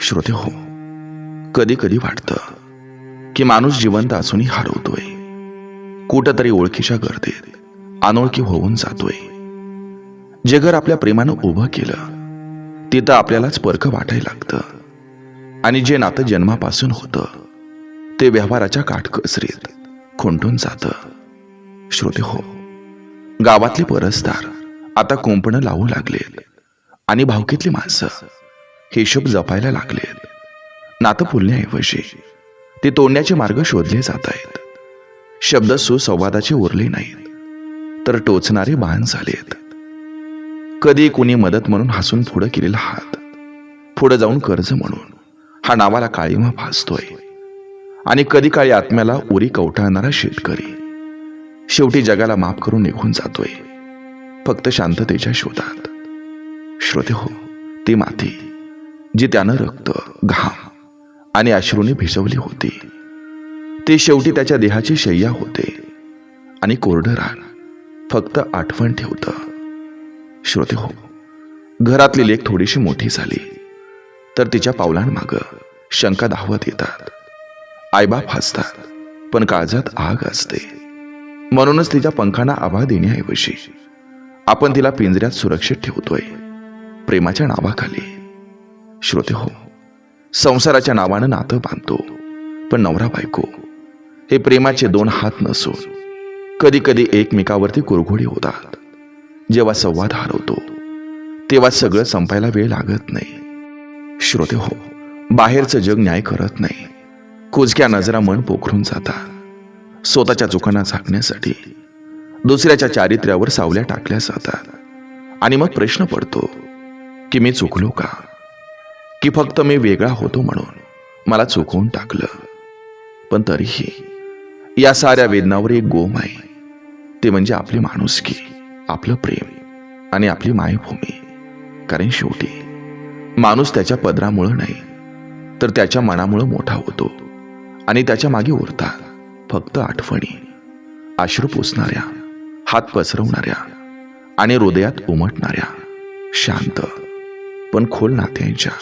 श्रोते हो कधी कधी वाटतं की माणूस जिवंत असूनही हरवतोय. कुठंतरी ओळखीच्या गर्दीत अनोळखी होऊन जातोय. जे घर आपल्या प्रेमानं उभं केलं तिथं आपल्यालाच परख वाटायला लागतं. आणि जे नातं जन्मापासून होतं ते व्यवहाराच्या काटकसरीत खुंटून जातं. श्रोते हो गावातले परसदार आता कुंपणं लावू लागले आणि भावकीतली माणसं हिशोब जपायला लागलेत नातं फुलण्याऐवजी ते तोडण्याचे मार्ग शोधले जात आहेत. शब्द सुसंवादाचे उरले नाहीत तर टोचणारे बाण झालेत कधी कुणी मदत म्हणून हसून पुढं केलेला हात पुढं जाऊन कर्ज म्हणून हा नावाला काळीमा भासतोय. आणि कधी काळी आत्म्याला उरी कवटाळणारा शेतकरी शेवटी जगाला माफ करून निघून जातोय. फक्त शांततेच्या शोधात. श्रोते हो ती माती जी त्यानं रक्त घाम आणि अश्रूने भिजवली होती. ते शेवटी त्याच्या देहाची शय्या होते आणि कोरडं रान फक्त आठवण ठेवतं. श्रोते हो घरातली लेख थोडीशी मोठी झाली तर तिच्या पावलांमागं शंका धावत येतात. आईबाप हसतात पण काळजात आग असते. म्हणूनच तिच्या पंखांना आभा देण्याऐवजी आपण तिला पिंजऱ्यात सुरक्षित ठेवतोय प्रेमाच्या नावाखाली. श्रोते हो संसाराच्या नावानं नातं बांधतो पण नवरा बायको हे प्रेमाचे दोन हात नसून कधी कधी एकमेकावरती कुरघोडी होतात. जेव्हा संवाद हरवतो तेव्हा सगळं संपायला वेळ लागत नाही. श्रोते हो बाहेरचं जग न्याय करत नाही. कुजक्या नजरा मन पोखरून जातात. स्वतःच्या चुकांना झाकण्यासाठी दुसऱ्याच्या चारित्र्यावर सावल्या टाकल्या जातात. आणि मग प्रश्न पडतो की मी चुकलो का? की फक्त मी वेगळा होतो म्हणून मला चुकवून टाकलं. पण तरीही या साऱ्या वेदनावर एक गोम आहे. ते म्हणजे आपली माणुसकी आपलं प्रेम आणि आपली मायभूमी. कारण शेवटी माणूस त्याच्या पदरामुळं नाही तर त्याच्या मनामुळं मोठा होतो आणि त्याच्यामागे उरतात फक्त आठवणी आश्रू पोसणाऱ्या हात पसरवणाऱ्या आणि हृदयात उमटणाऱ्या शांत पण खोल नात्यांच्या